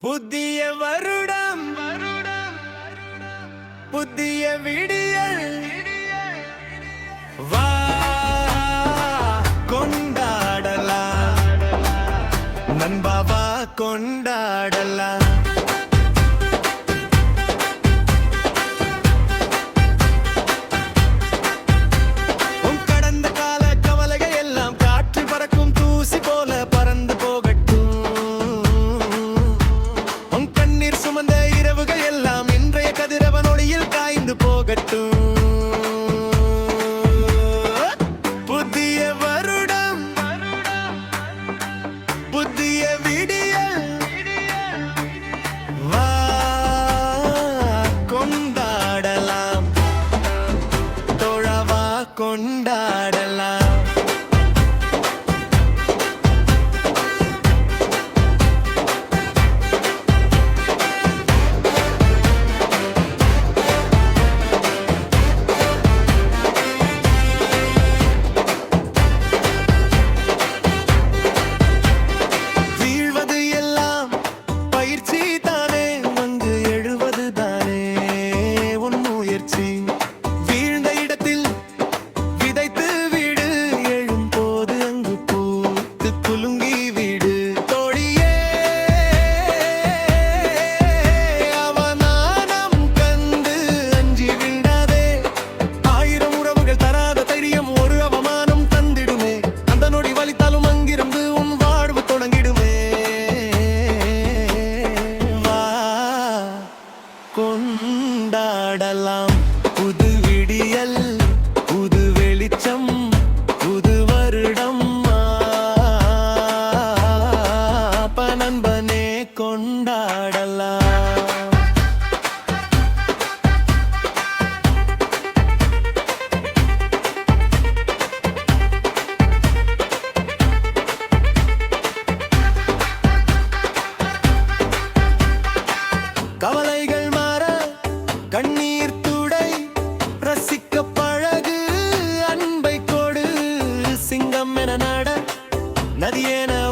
புதிய வருடம் புதிய விடியல். வா கொண்டாடலாம். நண்பாவா கொண்டாடலாம். புத்திய புது விடியல். in a